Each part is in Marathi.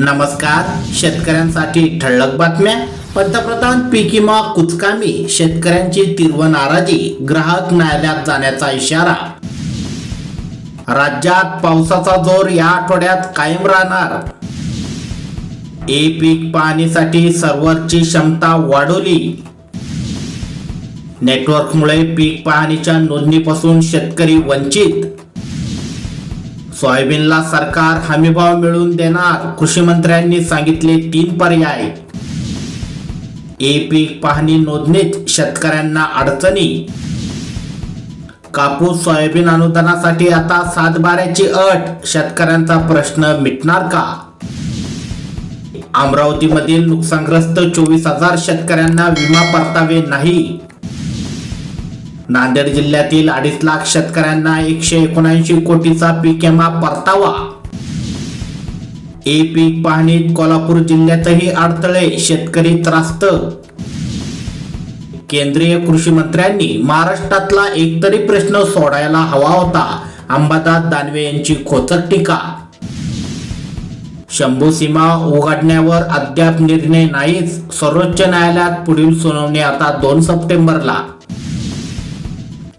नमस्कार. शेतकऱ्यांसाठी ठळक बातम्या. पंतप्रधान पीक विमा कुचकामी शेतकऱ्यांची तीव्र नाराजी ग्राहक न्यायालयात जाण्याचा इशारा. राज्यात पावसाचा जोर या आठवड्यात कायम राहणार. ए पीक पाहणीसाठी सर्व्हरची क्षमता वाढवली. नेटवर्कमुळे पीक पाहणीच्या नोंदणीपासून शेतकरी वंचित. सोयाबीनला सरकार हमीभाव मिळवून देणार कृषी मंत्र्यांनी सांगितले तीन पर्याय. ए पीक पाहणी नोंदणीत शेतकऱ्यांना अडचणी. कापूस सोयाबीन अनुदानासाठी आता सातबाऱ्याची अट शेतकऱ्यांचा प्रश्न मिटणार का? अमरावतीमधील नुकसानग्रस्त चोवीस हजार शेतकऱ्यांना विमा परतावे नाही. नांदेड जिल्ह्यातील अडीच लाख शेतकऱ्यांना एकशे एकोणऐंशी कोटीचा पीक विमा परतावा. ए पीक पाहणीत कोल्हापूर जिल्ह्यातही अडथळे शेतकरी त्रास्त. केंद्रीय कृषी मंत्र्यांनी महाराष्ट्रातला एकतरी प्रश्न सोडायला हवा होता. अंबादास दानवे यांची खोचक टीका. शंभू सीमा उघडण्यावर अद्याप निर्णय नाहीच. सर्वोच्च न्यायालयात पुढील सुनावणी आता दोन सप्टेंबरला.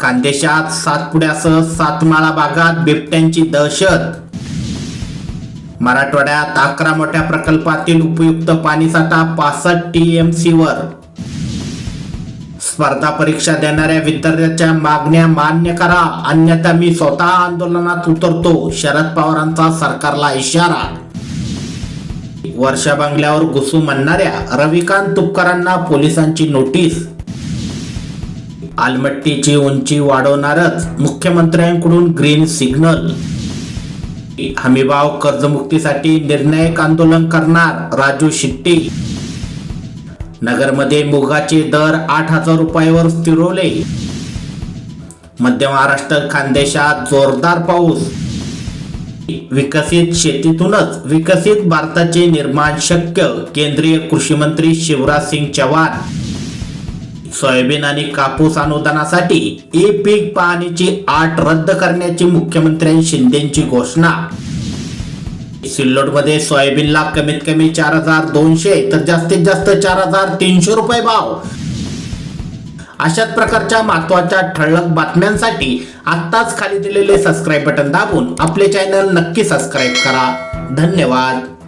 खानदेशात सातपुड्यासह सातमाळा भागात बिबट्यांची दहशत. मराठवाड्यात अकरा मोठ्या प्रकल्पातील उपयुक्त पाणीसाठा पासष्ट टीएमसी वर. स्पर्धा परीक्षा देणाऱ्या विद्यार्थ्यांच्या मागण्या मान्य करा अन्यथा मी स्वतः आंदोलनात उतरतो शरद पवारांचा सरकारला इशारा. वर्षा बंगल्यावर घुसू म्हणणाऱ्या रविकांत तुपकरांना पोलिसांची नोटीस. आलमट्टीची उंची वाढवणारच मुख्यमंत्र्यांकडून ग्रीन सिग्नल हमीभाव कर्जमुक्तीसाठी निर्णायक आंदोलन करणार राजू शिट्टी. नगरमध्ये मुगाचे दर आठ हजार रुपयावर स्थिरवले मध्य महाराष्ट्र खानदेशात जोरदार पाऊस. विकसित शेतीतूनच विकसित भारताचे निर्माण शक्य केंद्रीय कृषी मंत्री शिवराज सिंग चव्हाण. सोयाबीन आणि कापूस अनुदानासाठी ई पीक पाहणीची आट रद्द करण्याची मुख्यमंत्री शिंदेची घोषणा. सिल्लोडमध्ये सोयाबीनला कमीत कमी चार हजार दोनशे तर जास्तीत जास्त चार हजार तीनशे रुपये भाव. अशाच प्रकारच्या महत्त्वाच्या ठळक बातम्यांसाठी आत्ताच खाली दिलेले सबस्क्राईब बटन दाबून आपले चॅनल नक्की सबस्क्राईब करा. धन्यवाद.